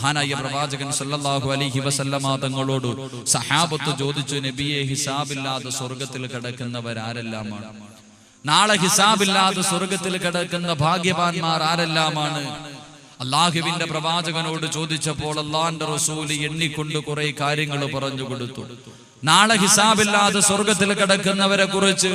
മഹാനായ പ്രവാചകൻ സല്ലല്ലാഹു അലൈഹി വസല്ലമ തങ്ങളോട് സഹാബത്ത് ചോദിച്ചു നബിയെ ഹിസാബില്ലാതെ സ്വർഗത്തിൽ കിടക്കുന്നവരാരെല്ലാമാണ്? നാളെ ഹിസാബില്ലാതെ സ്വർഗത്തിൽ കിടക്കുന്ന ഭാഗ്യവാന്മാർ ആരെല്ലാമാണ്? അള്ളാഹുവിന്റെ പ്രവാചകനോട് ചോദിച്ചപ്പോൾ അള്ളാന്റെ റസൂൽ എണ്ണിക്കൊണ്ട് കുറെ കാര്യങ്ങൾ പറഞ്ഞു കൊടുത്തു. നാളെ ഹിസാബില്ലാതെ സ്വർഗത്തിൽ കിടക്കുന്നവരെ കുറിച്ച്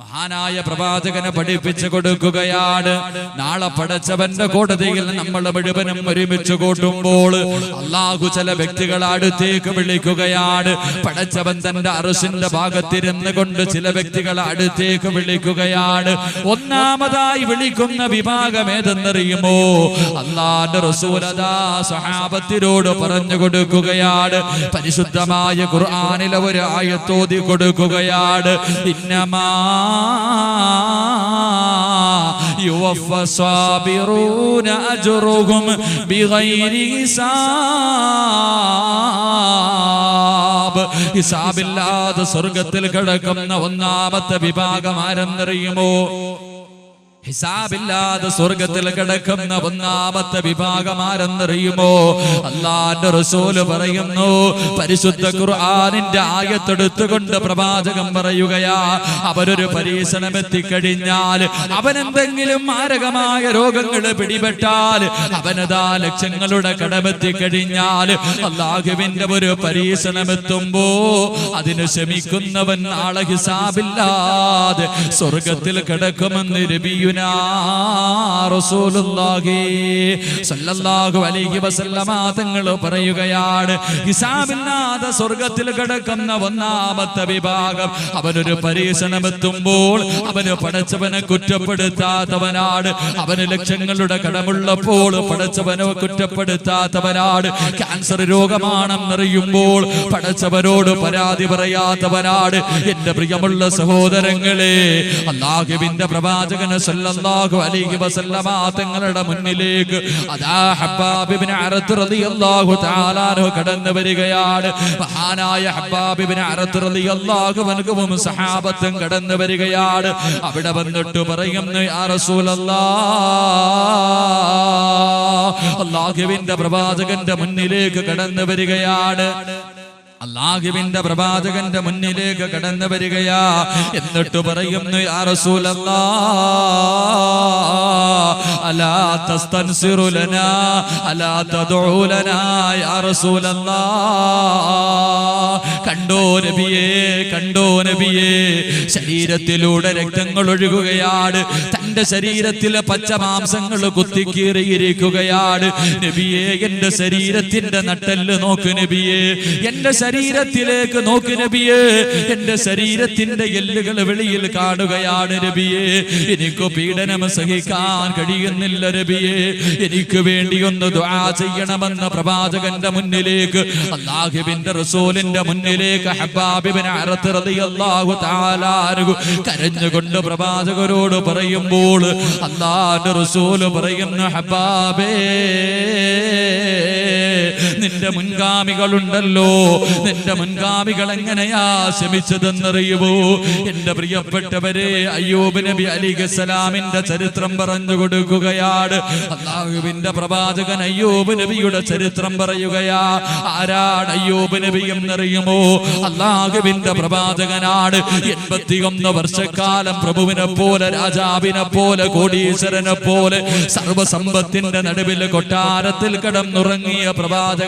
മഹാനായ പ്രവാചകനെ പഠിപ്പിച്ചു കൊടുക്കുകയാണ്. നാളെ പടച്ചവന്റെ കോടതിയിൽ നമ്മൾ മുഴുവനും ഒരുമിച്ച് കൂട്ടുമ്പോൾ അള്ളാഹു ചില വ്യക്തികളെ അടുത്തേക്ക് വിളിക്കുകയാണ്. പടച്ചവൻ തന്റെ അറസിന്റെ ഭാഗത്തിരുന്ന് കൊണ്ട് ചില വ്യക്തികളെ അടുത്തേക്ക് വിളിക്കുകയാണ്. ഒന്നാമതായി വിളിക്കുന്ന വിഭാഗം ഏതെന്നറിയുമോ? അള്ളാന്റെ റസൂലതാ സഹാബത്തിനോട് പറഞ്ഞു കൊടുക്കുകയാണ്. പരിശുദ്ധമായ ഖുർആനിലെ ഒരു ആയത്തോതി കൊടുക്കുകയാണ്. ഇന്നമാ ബിഗൈരി ഹിസാബ്. സ്വർഗത്തിൽ കിടക്കുന്ന ഒന്നാമത്തെ വിഭാഗം ആരെന്നറിയുമോ? ഹിസാബില്ലാതെ സ്വർഗത്തിൽ കിടക്കുന്ന ഒന്നാമത്തെ വിഭാഗം ആരെന്നറിയുമോ അള്ളാന്റെ റസൂൽ പറയുന്നു പരിശുദ്ധ ഖുർആാനിന്റെ ആയത്തെടുത്തുകൊണ്ട് പ്രവാചകം പറയുകയാ അവരൊരു പരീക്ഷണം എത്തിക്കഴിഞ്ഞാൽ അവനെന്തെങ്കിലും മാരകമായ രോഗങ്ങൾ പിടിപെട്ടാൽ അവനതാ ലക്ഷ്യങ്ങളുടെ കടമെത്തിക്കഴിഞ്ഞാൽ അള്ളാഹുവിന്റെ ഒരു പരീക്ഷണം എത്തുമ്പോ അതിന് ശമിക്കുന്നവൻ നാളെ ഹിസാബില്ലാതെ സ്വർഗത്തിൽ കിടക്കുമെന്ന് റസൂലുള്ളാഹി അലൈഹി വസല്ലമ തങ്ങൾ പറയുകയാണ് ഹിസാബില്ലാതെ സ്വർഗത്തിൽ കിടക്കുന്ന ഒന്നാമത്തെ വിഭാഗം അവനൊരു പരീക്ഷണം എത്തുമ്പോൾ അവന് പടച്ചവനെ കുറ്റപ്പെടുത്താത്തവനാണ്. അവന് ലക്ഷങ്ങളുടെ കടമുള്ളപ്പോൾ പടച്ചവനെ കുറ്റപ്പെടുത്താത്തവനാണ്. ക്യാൻസർ രോഗമാണെന്നറിയുമ്പോൾ പടച്ചവനോട് പരാതി പറയാത്തവനാണ്. എന്റെ പ്രിയമുള്ള സഹോദരങ്ങളെ അള്ളാഹുവിന്റെ പ്രവാചകന് സല്ലല്ലാഹു അലൈഹി വസല്ലമ തങ്ങളുടെ മുന്നിലേക്ക് അതാ ഹബ്ബാബ് ഇബ്നു അറത്ത് റളിയല്ലാഹു തആല അൻഹു കടന്നു വരികയാണ്. മഹാനായ ഹബ്ബാബ് ഇബ്നു അറത്ത് റളിയല്ലാഹു അൻഹുവും സഹാബത്തും കടന്നു വരികയാണ്. അവിടെ വന്നിട്ട് പറയുന്നു യാ റസൂലല്ലാഹ് അല്ലാഹുവിന്റെ പ്രവാചകന്റെ മുന്നിലേക്ക് കടന്നു വരികയാണ്. അള്ളാഹുവിന്റെ പ്രവാചകന്റെ മുന്നിലേക്ക് കടന്നു വരികയാ. എന്നിട്ട് പറയുന്നു കണ്ടോ നബിയേ കണ്ടോ നബിയേ ശരീരത്തിലൂടെ രക്തങ്ങൾ ഒഴുകുകയാണ്. തന്റെ ശരീരത്തിലെ പച്ച മാംസങ്ങൾ കുത്തിക്കീറിയിരിക്കുകയാണ്. നബിയേ എന്റെ ശരീരത്തിന്റെ നട്ടെല്ല് നോക്ക് നബിയേ എന്റെ ശരീരത്തിലേക്ക് നോക്കി നബിയേ. എന്റെ ശരീരത്തിന്റെ എല്ലുകൾ വെളിയിൽ കാണുകയാണ് നബിയേ. എനിക്ക് പീഡനം സഹിക്കാൻ കഴിയുന്നില്ല നബിയേ. എനിക്ക് വേണ്ടി ഒന്ന് ദുആ ചെയ്യണമെന്ന പ്രവാചകന്റെ മുന്നിലേക്ക് അള്ളാഹിബിന്റെ റസൂലിന്റെ മുന്നിലേക്ക് കരഞ്ഞുകൊണ്ട് പ്രവാചകരോട് പറയുമ്പോൾ അള്ളാഹുവിന്റെ റസൂൽ പറയുന്ന ഹബ്ബാബേ നിന്റെ മുൻഗാമികളുണ്ടല്ലോ. നിന്റെ മുൻഗാമികൾ എങ്ങനെയാ ശമിച്ചതെന്നറിയുമോ എന്റെ പ്രിയപ്പെട്ടവരെ അയ്യൂബ് നബി അലിഖലാമിന്റെ ചരിത്രം പറഞ്ഞു കൊടുക്കുകയാണ്. അള്ളാഹുവിന്റെ പ്രവാചകൻ അയ്യൂബ് നബിയുടെ ചരിത്രം പറയുകയാ ആരാണ് അയ്യൂബ് നബി എന്നറിയുമോ? അള്ളാഹുവിന്റെ പ്രവാചകനാണ്. എൺപത്തിയൊന്ന് വർഷക്കാലം പ്രഭുവിനെ പോലെ രാജാവിനെ പോലെ കോടീശ്വരനെ പോലെ സർവസമ്പത്തിന്റെ നടുവിൽ കൊട്ടാരത്തിൽ കിടന്നുറങ്ങിയ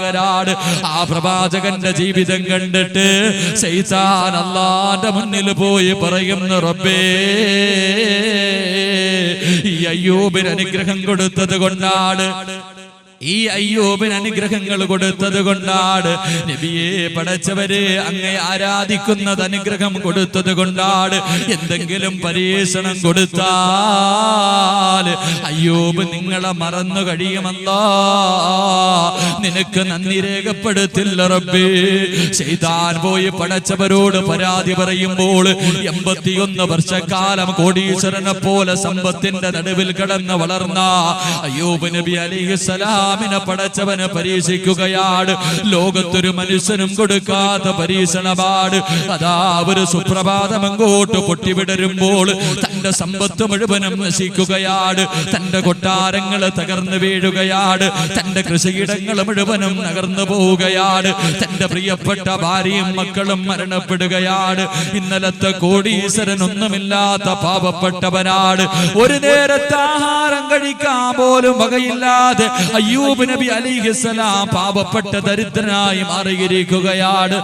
പ്രവാചകനാണ് ആ പ്രവാചകന്റെ ജീവിതം കണ്ടിട്ട് ശൈത്താൻ അല്ലാന്റെ മുന്നിൽ പോയി പറയുന്നു റബ്ബേ ഈ അയ്യൂബിന് അനുഗ്രഹം കൊടുത്തത് കൊണ്ടാണ്. ഈ അയ്യോബിന് അനുഗ്രഹങ്ങൾ കൊടുത്തത് കൊണ്ടാണ്. നബിയെ പടച്ചവരെ അങ്ങേ ആരാധിക്കുന്നത് അനുഗ്രഹം കൊടുത്തത് കൊണ്ടാണ്. എന്തെങ്കിലും പരീക്ഷണം കൊടുത്താൽ അയ്യോബ് നിങ്ങളെ മറന്നു കഴിയുമല്ലോ. നിനക്ക് നന്ദി രേഖപ്പെടുത്തില്ല റബ്ബേ. ചെയ്താൻ പോയി പടച്ചവരോട് പരാതി പറയുമ്പോൾ എൺപത്തിയൊന്ന് വർഷക്കാലം കോടീശ്വരനെ പോലെ സമ്പത്തിന്റെ നടുവിൽ കിടന്ന് വളർന്ന അയ്യൂബ് നബി അലിഹുസലാം ഇസ്ലാമിനെ പടച്ചവന് പരീക്ഷിക്കുകയാണ്. ലോകത്തൊരു മനുഷ്യനും കൊടുക്കാത്ത പരീക്ഷണമാണ്. അതാ ഒരു സുപ്രഭാതം അങ്ങോട്ട് പൊട്ടിവിടരുമ്പോൾ തന്റെ സമ്പത്ത് മുഴുവനും നശിക്കുകയാണ്. തന്റെ കൊട്ടാരങ്ങൾ തകർന്നു വീഴുകയാണ്. തന്റെ കൃഷിയിടങ്ങൾ മുഴുവനും നകർന്നു പോവുകയാണ്. തന്റെ പ്രിയപ്പെട്ട ഭാര്യയും മക്കളും മരണപ്പെടുകയാണ്. ഇന്നലത്തെ കോടീശ്വരൻ ഒന്നുമില്ലാത്ത പാപപ്പെട്ടവനാണ്. ഒരു നേരത്തെ ആഹാരം കഴിക്കാൻ പോലും വകയില്ലാതെ അയ്യൂബ് നബി അലിഹിസലാം പാപപ്പെട്ട ദരിദ്രനായി മാറിയിരിക്കുകയാണ്.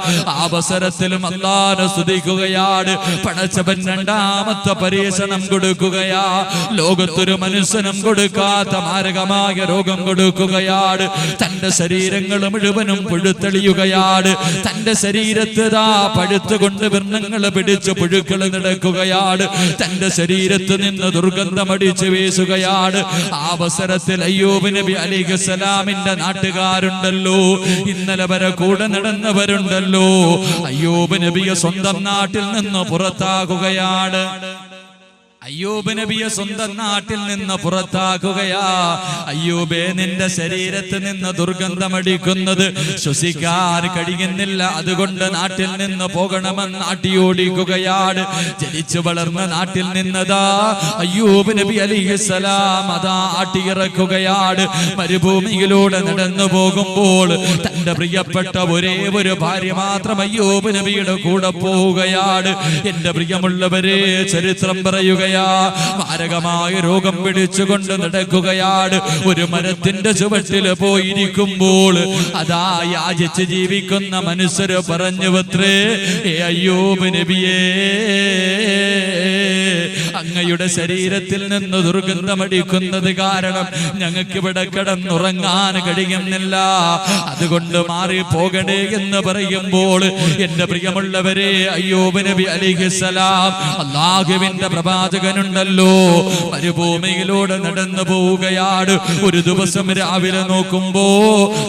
അവസരത്തിലും അല്ലാതെ സ്തുതിക്കുകയാണ് പടച്ചവൻ രണ്ടാമത്തെ പരീക്ഷണം കൊടുക്കുകയാ. ലോകത്തൊരു മനുഷ്യനും കൊടുക്കാത്ത മാരകമായ രോഗം കൊടുക്കുകയാണ്. തന്റെ ശരീരങ്ങൾ മുഴുവനും പുഴുത്തെളിയുകയാണ്. തന്റെ ശരീരത്തിതാ പഴുത്തുകൊണ്ട് വർണങ്ങൾ പിടിച്ച് പുഴുക്കൾ നടക്കുകയാണ്. തന്റെ ശരീരത്ത് നിന്ന് ദുർഗന്ധമടിച്ച് വീശുകയാണ്. ആ അവസരത്തിൽ അയ്യൂബ് നബി അലിഖലാമിന്റെ നാട്ടുകാരുണ്ടല്ലോ. ഇന്നലെ വരെ കൂടെ നടന്നവരുണ്ടല്ലോ. അയ്യൂബ് നബിയെ സ്വന്തം നാട്ടിൽ നിന്ന് പുറത്താകുകയാണ്. അയ്യൂബ് നബിയെ സ്വന്തം നാട്ടിൽ നിന്ന് പുറത്താക്കുകയാ. അയ്യൂബേ നിന്റെ ശരീരത്ത് നിന്ന് ദുർഗന്ധമടിക്കുന്നത് ശ്വസിക്കാൻ കഴിയുന്നില്ല. അതുകൊണ്ട് നാട്ടിൽ നിന്ന് പോകണമെന്ന് നാട്ടിയോടിക്കുകയാണ് ജനിച്ചു വളർന്ന നാട്ടിൽ നിന്നതാ. അയ്യൂബ് നബി അലിഹിസലാം അതാ ആട്ടിയിറക്കുകയാണ്. മരുഭൂമിയിലൂടെ നടന്നു പോകുമ്പോൾ തന്റെ പ്രിയപ്പെട്ട ഒരേ ഒരു ഭാര്യ മാത്രം അയ്യൂബ് നബിയുടെ കൂടെ പോവുകയാണ്. എന്റെ പ്രിയമുള്ളവരെ ചരിത്രം പറയുകയാ മാരകമായ രോഗം പിടിച്ചുകൊണ്ട് നടക്കുകയാണ്. ഒരു മരത്തിന്റെ ചുവട്ടിൽ പോയിരിക്കുമ്പോൾ അതാ യാചിച്ച് ജീവിക്കുന്ന മനുഷ്യര് പറഞ്ഞു പത്രേ ഏ അയ്യോബ് നബിയേ അങ്ങയുടെ ശരീരത്തിൽ നിന്ന് ദുർഗന്ധമടിക്കുന്നത് കാരണം ഞങ്ങൾക്ക് ഇവിടെ കിടന്നുറങ്ങാൻ കഴിയുന്നില്ല. അതുകൊണ്ട് മാറി പോകണേ എന്ന് പറയുമ്പോൾ എന്റെ പ്രിയമുള്ളവരെ അയ്യോബ് നബി അലിഹിസലാം അള്ളാഹുവിന്റെ പ്രവാചകനുണ്ടല്ലോ. മരുഭൂമിയിലൂടെ നടന്നു പോവുകയാണ്. ഒരു ദിവസം രാവിലെ നോക്കുമ്പോ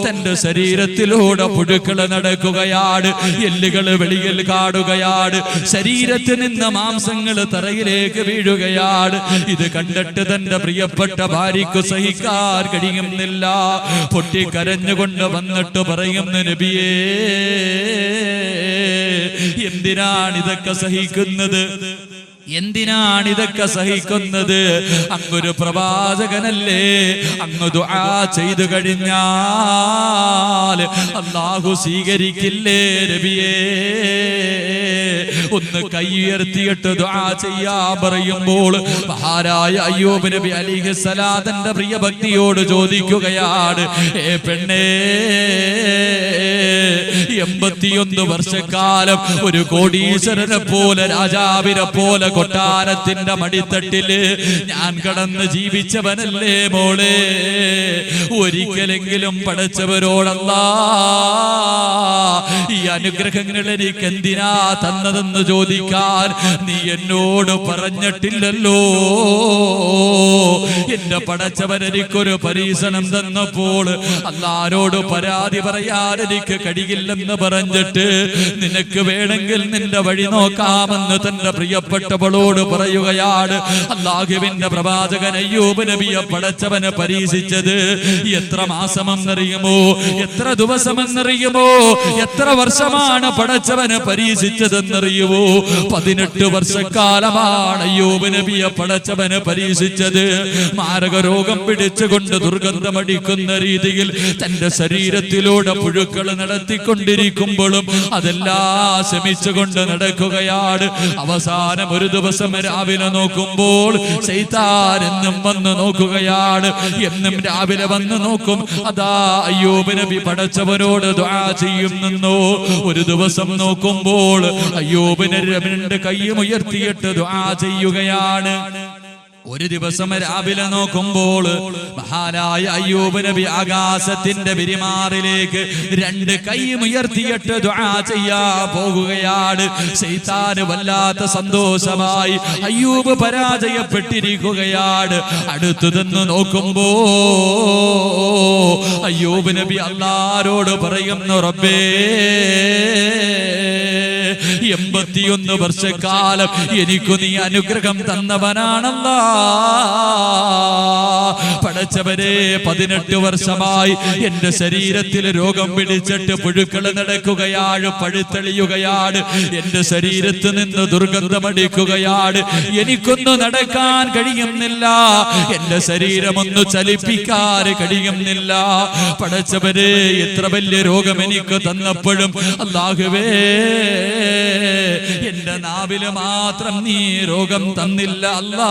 തന്റെ ശരീരത്തിലൂടെ പുഴുക്കൾ നടക്കുകയാണ്. എല്ലുകൾ വെളിയിൽ കാടുകയാണ്. ശരീരത്തിൽ നിന്ന് മാംസങ്ങൾ തറയിലേക്ക് വീഴുകയാണ്. ഇത് കണ്ടിട്ട് തന്റെ പ്രിയപ്പെട്ട ഭാര്യയ്ക്ക് സഹിക്കാൻ കഴിയുന്നില്ല. പൊട്ടിക്കരഞ്ഞുകൊണ്ട് വന്നിട്ട് പറയുന്നു നബിയേ എന്തിനാണ് ഇതൊക്കെ സഹിക്കുന്നത്? എന്തിനാണ് ഇതൊക്കെ സഹിക്കുന്നത്? അങ്ങൊരു പ്രവാചകനല്ലേ. അങ്ങ് ദുആ ചെയ്തു കഴിഞ്ഞാൽ അള്ളാഹു സ്വീകരിക്കില്ലേ രബിയേ ഒന്ന് കൈ ഉയർത്തിയിട്ട് ദുആ ചെയ്യാ പറയുമ്പോൾ മഹാരായ അയ്യൂബ് നബി അലിഹി സലാതന്റെ പ്രിയ ഭക്തിയോട് ചോദിക്കുകയാണ് ഏ പെണ്ണേ എൺപത്തിയൊന്ന് വർഷക്കാലം ഒരു കോടീശ്വരനെ പോലെ രാജാവിനെ പോലെ കൊട്ടാരത്തിന്റെ മടിത്തട്ടിൽ ഞാൻ കടന്ന് ജീവിച്ചവനല്ലേ മോളെ? ഒരിക്കലെങ്കിലും പടച്ചവരോടല്ല ഈ അനുഗ്രഹങ്ങൾ എനിക്ക് എന്തിനാ തന്നതെന്ന് ചോദിക്കാൻ നീ എന്നോട് പറഞ്ഞിട്ടില്ലല്ലോ. എന്റെ പടച്ചവൻ എനിക്കൊരു തന്നപ്പോൾ അല്ലാരോട് പരാതി പറയാൻ എനിക്ക് കഴിയില്ലെന്ന് പറഞ്ഞിട്ട് നിനക്ക് വേണമെങ്കിൽ നിന്റെ വഴി നോക്കാമെന്ന് തന്റെ പ്രിയപ്പെട്ടവളോട് പറയുകയാണ് അള്ളാഹുവിന്റെ പ്രവാചകൻ അയ്യൂബ് നബിയെ പടച്ചവനെ പരീക്ഷിച്ചത് എത്ര മാസമെന്നറിയുമോ? എത്ര ദിവസമെന്നറിയുമോ? എത്ര വർഷമാണ് പടച്ചവനെ പരീക്ഷിച്ചതെന്നറിയുവോ? പതിനെട്ട് വർഷക്കാലമാണ് അയ്യൂബ് നബിയെ പടച്ചവനെ പരീക്ഷിച്ചത്. മാരക രോഗം പിടിച്ചുകൊണ്ട് ദുർഗന്ധമടിക്കുന്ന രീതിയിൽ തന്റെ ശരീരത്തിലൂടെ പുഴുക്കൾ നടത്തിക്കൊണ്ടിരിക്കുമ്പോഴും അതെല്ലാം ശമിച്ചുകൊണ്ട് നടക്കുകയാണ്. അവസാനം ഒരു ദിവസം രാവിലെ നോക്കുമ്പോൾ എന്നും വന്ന് നോക്കുകയാണ്. എന്നും രാവിലെ വന്ന് നോക്കും. അതാ അയ്യോബ് നബി പടച്ചവനോട് ദുആ ചെയ്യുന്നു ഒരു ദിവസം നോക്കുമ്പോൾ അയ്യോബിന് രണ്ട് കൈയും ഉയർത്തിയിട്ട് ദുആ ചെയ്യുകയാണ്. ഒരു ദിവസം രാവിലെ നോക്കുമ്പോൾ മഹാനായ അയ്യൂബ് നബി ആകാശത്തിന്റെ പെരുമാറിലേക്ക് രണ്ട് കൈയും ഉയർത്തിയിട്ട് ചെയ്യാ പോകുകയാണ്. ശൈത്താന് വല്ലാത്ത സന്തോഷമായി അയ്യൂബ് പരാജയപ്പെട്ടിരിക്കുകയാണ്. അടുത്തു നിന്ന് നോക്കുമ്പോ അയ്യൂബ് നബി അല്ലാരോട് പറയുന്നു റബ്ബേ എൺപത്തിയൊന്ന് വർഷക്കാലം എനിക്കു നീ അനുഗ്രഹം തന്നവനാണല്ല. പടച്ചവരെ പതിനെട്ട് വർഷമായി എന്റെ ശരീരത്തിൽ രോഗം പിടിച്ചിട്ട് പുഴുക്കൾ നടക്കുകയാണ് പഴുത്തെളിയുകയാണ്. എന്റെ ശരീരത്ത് നിന്ന് ദുർഗന്ധമടിക്കുകയാണ് എനിക്കൊന്നു നടക്കാൻ കഴിയുന്നില്ല. എന്റെ ശരീരമൊന്ന് ചലിപ്പിക്കാൻ കഴിയുന്നില്ല. പടച്ചവരെ എത്ര വലിയ രോഗം എനിക്ക് തന്നപ്പോഴും അല്ലാഹുവേ എന്റെ നാവിൽ മാത്രം നീ രോഗം തന്നില്ല അല്ലാ.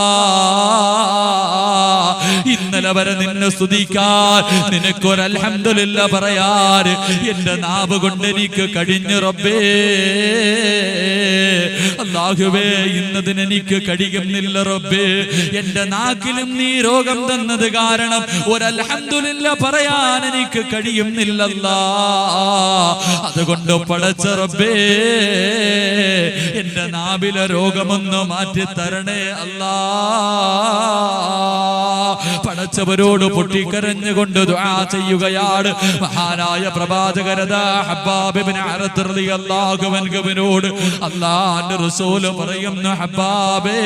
ഇന്നലെ വരെ നിന്നെ സ്തുതിക്കാൻ. നിനക്കൊരു അൽഹംദുലില്ല പറയാൻ. എന്റെ നാവ് കൊണ്ട് എനിക്ക് കഴിഞ്ഞു റബ്ബേ. അല്ലാഹുവേ ഇന്നതിന് എനിക്ക് കഴിയുന്നില്ല റബ്ബേ. എന്റെ നാക്കിലും നീ രോഗം തന്നത് കാരണം ഒരു അൽഹംദുലില്ല പറയാൻ എനിക്ക് കഴിയുന്നില്ലല്ല അതുകൊണ്ട് പടച്ച റബ്ബേ എന്റെ നാവിലെ രോഗമൊന്ന് മാറ്റി തരണേ അല്ലാ പടച്ചവരോട് പൊട്ടിക്കരഞ്ഞുകൊണ്ട് ദുആ ചെയ്യുകയാണ്. മഹാനായ പ്രവാചകരത ഹബ്ബാബിബ്നു അറത്ത് റളിയല്ലാഹു അൻഹുവിനോട് അല്ലാഹുവിന്റെ റസൂൽ പറയുന്നു ഹബ്ബാബേ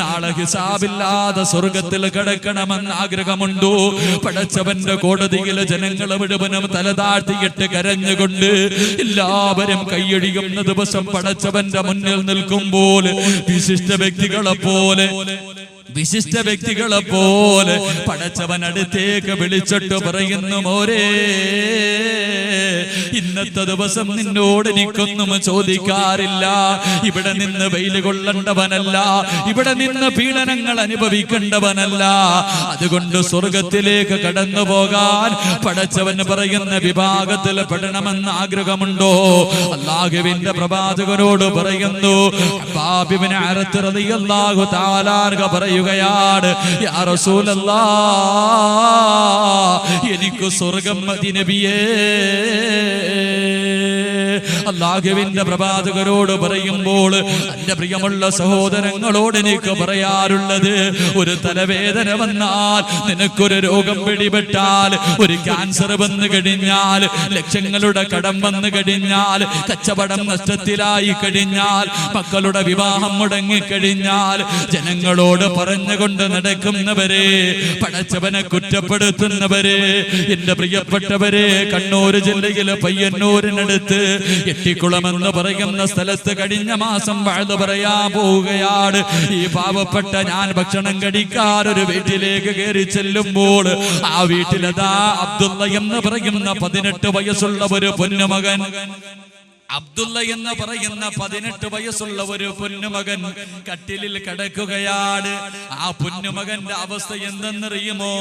നാളെ ഹിസാബില്ലാതെ സ്വർഗത്തിൽ കിടക്കണമെന്ന് ആഗ്രഹമുണ്ടോ? പടച്ചവന്റെ കോടതിയിൽ ജനങ്ങൾ മുഴുവനും തലതാഴ്ത്തിയിട്ട് കരഞ്ഞുകൊണ്ട് എല്ലാവരും കൈയടിയുന്ന ദിവസം പടച്ചവന്റെ മുന്നിൽ നിൽക്കുമ്പോൾ വിശിഷ്ട വ്യക്തികളെ പോലെ വിശിഷ്ട വ്യക്തികളെ പോലെ പടച്ചവൻ അടുത്തേക്ക് വിളിച്ചിട്ട് പറയുന്നു മോരേ ഇന്നത്തെ ദിവസം നിന്നോട് എനിക്കൊന്നും ചോദിക്കാറില്ല. ഇവിടെ നിന്ന് വെയിൽ കൊള്ളണ്ടവനല്ല. ഇവിടെ നിന്ന് പീഡനങ്ങൾ അനുഭവിക്കേണ്ടവനല്ല. അതുകൊണ്ട് സ്വർഗത്തിലേക്ക് കടന്നു പോകാൻ പടച്ചവൻ പറയുന്ന വിഭാഗത്തിൽ പെടണമെന്ന് ആഗ്രഹമുണ്ടോ? അള്ളാഹുവിന്റെ പ്രവാചകനോട് പറയുന്നു. പറയുന്നു. പറയുകയാണ് എനിക്ക് സ്വർഗം മതി നബിയേ. അള്ളാഹുവിന്റെ പ്രഭാതകരോട് പറയുമ്പോൾ എന്റെ പ്രിയമുള്ള സഹോദരങ്ങളോട് എനിക്ക് പറയാറുള്ളത് ഒരു തലവേദന വന്നാൽ നിനക്കൊരു രോഗം പിടിപെട്ടാൽ ഒരു ക്യാൻസർ വന്നു കഴിഞ്ഞാൽ ലക്ഷങ്ങളുടെ കടം വന്നു കഴിഞ്ഞാൽ കച്ചവടം നഷ്ടത്തിലായി കഴിഞ്ഞാൽ മക്കളുടെ വിവാഹം മുടങ്ങിക്കഴിഞ്ഞാൽ ജനങ്ങളോട് പറഞ്ഞുകൊണ്ട് നടക്കുന്നവരെ പടച്ചവനെ കുറ്റപ്പെടുത്തുന്നവരെ എന്റെ പ്രിയപ്പെട്ടവരെ കണ്ണൂർ ജില്ലയിലെ പയ്യന്നൂരിനടുത്ത് എട്ടിക്കുളം എന്ന് പറയുന്ന സ്ഥലത്ത് കഴിഞ്ഞ മാസം വാഴ്ന്നു പറയാ പോവുകയാണ്. ഈ പാവപ്പെട്ട ഞാൻ ഭക്ഷണം കഴിക്കാൻ ഒരു വീട്ടിലേക്ക് കയറി ചെല്ലുമ്പോൾ ആ വീട്ടിലതാ അബ്ദുള്ള എന്ന് പറയുന്ന പതിനെട്ട് വയസ്സുള്ള ഒരു പൊന്നുമകൻ അബ്ദുള്ള എന്ന് പറയുന്ന പതിനെട്ട് വയസ്സുള്ള ഒരു പൊന്നുമകൻ കട്ടിലിൽ കിടക്കുകയാണ്. ആ പൊന്നുമകന്റെ അവസ്ഥ എന്തെന്നറിയുമോ?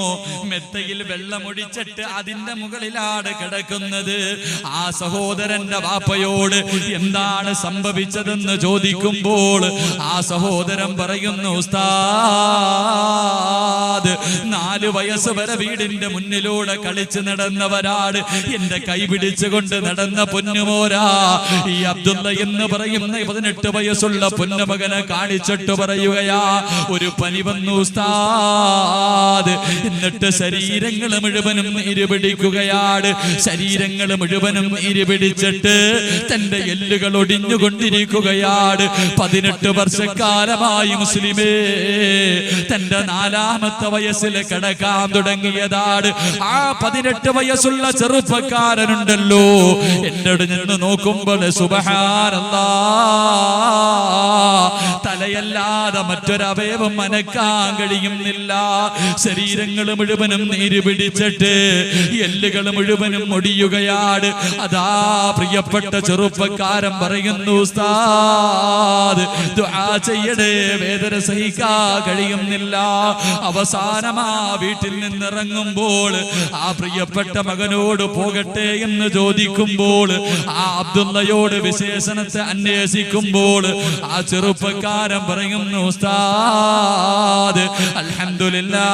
മെത്തയിൽ വെള്ളമൊഴിച്ചിട്ട് അതിന്റെ മുകളിലാണ് കിടക്കുന്നത്. ആ സഹോദരന്റെ വാപ്പയോട് എന്താണ് സംഭവിച്ചതെന്ന് ചോദിക്കുമ്പോൾ ആ സഹോദരൻ പറയുന്നു ഉസ്താദ് നാല് വയസ്സ് വരെ വീടിന്റെ മുന്നിലൂടെ കളിച്ചു നടന്നവരാണ്. എന്റെ കൈ പിടിച്ചുകൊണ്ട് നടന്ന പൊന്നുമോരാ. ഈ അബ്ദുള്ള എന്ന് പറയുന്ന പതിനെട്ട് വയസ്സുള്ള പൊന്നമകനെ കാണിച്ചിട്ട് പറയുകയാ ഒരു പനി വന്നു ഉസ്താദ്. എന്നിട്ട് ശരീരങ്ങൾ മുഴുവനും ഇരുപിടിക്കുകയാണ്. പിടിക്കുകയാണ് ശരീരങ്ങൾ മുഴുവനും ഇരുപിടിച്ചിട്ട് പിടിച്ചിട്ട് തന്റെ എല്ലുകൾ ഒടിഞ്ഞുകൊണ്ടിരിക്കുകയാണ്. പതിനെട്ട് വർഷക്കാലമായി മുസ്ലിമേ തന്റെ നാലാമത്തെ വയസ്സിൽ കിടക്കാൻ തുടങ്ങിയതാണ്. ആ പതിനെട്ട് വയസ്സുള്ള ചെറുപ്പക്കാരനുണ്ടല്ലോ. എന്നോട് നിന്ന് നോക്കുമ്പോൾ സുബഹാനല്ലാ തലയല്ലാതെ മറ്റൊരവയവം മനക്കാൻ കഴിയുന്നില്ല ശരീരങ്ങൾ മുഴുവനും നീര് പിടിച്ചിട്ട് എല്ലുകൾ മുഴുവനും ഒടിയുകയാണ് അതാ പ്രിയപ്പെട്ട ചെറുപ്പക്കാരൻ പറയുന്നു ഉസ്താദ് വേദന സഹിക്കാൻ കഴിയുന്നില്ല അവസാനമാ വീട്ടിൽ നിന്നിറങ്ങുമ്പോൾ ആ പ്രിയപ്പെട്ട മകനോട് പോകട്ടെ എന്ന് ചോദിക്കുമ്പോൾ ആ അബ്ദുള്ളയോട് വിശേഷണത്തെ അന്വേഷിക്കുമ്പോൾ ആ ചെറുപ്പക്കാരൻ പറയുന്നു ഉസ്താദ് അൽഹംദുലില്ലാ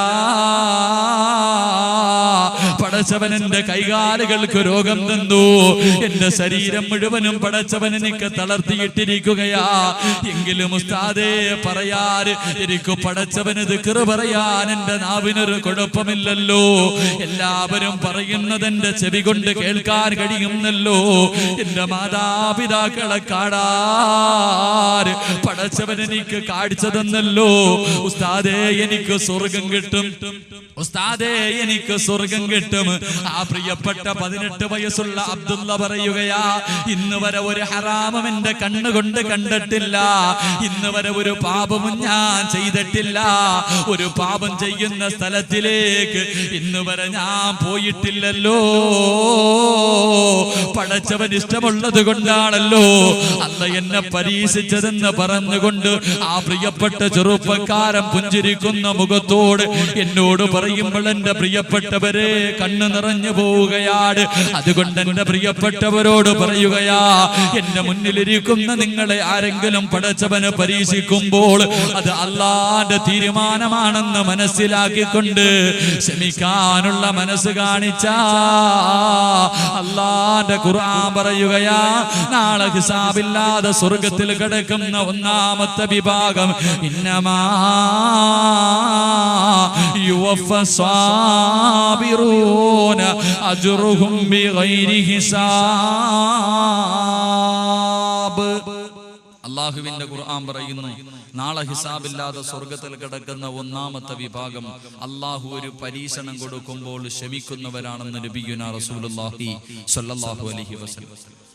പടച്ചവൻ എന്റെ കൈകാലുകൾക്ക് രോഗം തന്നു. എന്റെ ശരീരം മുഴുവനും പടച്ചവൻ എനിക്ക് തളർത്തിയിട്ടിരിക്കുകയാ. എങ്കിലും ഉസ്താദേ പറയാറ് എനിക്ക് പടച്ചവന് ദിക്റ് പറയാൻ എന്റെ നാവിനൊരു കുഴപ്പമില്ലല്ലോ. എല്ലാവരും പറയുന്നത് എന്റെ ചെവി കൊണ്ട് കേൾക്കാൻ കഴിയുന്നല്ലോ. എന്റെ മാതാപിതാക്കളെ കാടാർ പടച്ചവൻ എനിക്ക് കാഴ്ച തന്നല്ലോ. ഉസ്താദേ എനിക്ക് സ്വർഗം കിട്ടും. ഉസ്താദേ എനിക്ക് സ്വർഗം കിട്ടും. ആ പ്രിയപ്പെട്ട പതിനെട്ട് വയസ്സുള്ള അബ്ദുള്ള പറയുകയാ ഇന്ന് വരെ ഒരു ഹറാമം എന്റെ കണ്ണുകൊണ്ട് കണ്ടിട്ടില്ല. ഇന്ന് വരെ ഒരു പാപവും ഞാൻ ചെയ്തിട്ടില്ല. ഒരു പാപം ചെയ്യുന്ന സ്ഥലത്തിലേക്ക് ഇന്ന് വരെ ഞാൻ പോയിട്ടില്ലല്ലോ. പടച്ചവൻ ഇഷ്ടമുള്ളത് കൊണ്ടാണല്ലോ. അല്ല എന്നെ പരീക്ഷിച്ചതെന്ന് പറഞ്ഞുകൊണ്ട് ആ പ്രിയപ്പെട്ട ചെറുപ്പക്കാരൻ പുഞ്ചിരിക്കുന്ന മുഖത്തോട് എന്നോട് പറയുമ്പോൾ എന്റെ പ്രിയപ്പെട്ടവരെ കണ്ണു നിറഞ്ഞു പോവുകയാണ്. അതുകൊണ്ട് എന്റെ പ്രിയപ്പെട്ടവരോട് പറയുകയാ എന്റെ മുന്നിലിരിക്കുന്ന നിങ്ങളെ ആരെങ്കിലും പടച്ചവന് പരീക്ഷിക്കുമ്പോൾ അത് അള്ളാന്റെ തീരുമാനമാണെന്ന് മനസ്സിലാക്കിക്കൊണ്ട് ക്ഷമിക്കാനുള്ള മനസ്സ് കാണിച്ച. അള്ളാന്റെ ഖുർആൻ പറയുകയാ നാളെ ഹിസാബില്ലാതെ സ്വർഗത്തിൽ കിടക്കുന്ന ഒന്നാമത്തെ വിഭാഗം ഇന്നമാ യുവഫ സ്വാബിറൂന അജ്റുഹും بغير ഹിസാബ് അള്ളാഹുവിന്റെ ഖുർആൻ പറയുന്നു നാളെ ഹിസാബില്ലാതെ സ്വർഗത്തിൽ കിടക്കുന്ന ഒന്നാമത്തെ വിഭാഗം അള്ളാഹു ഒരു പരീക്ഷണം കൊടുക്കുമ്പോൾ ക്ഷമിക്കുന്നവരാണെന്ന് നബിയുന റസൂലുള്ളാഹി സ്വല്ലല്ലാഹു അലൈഹി വസല്ലം.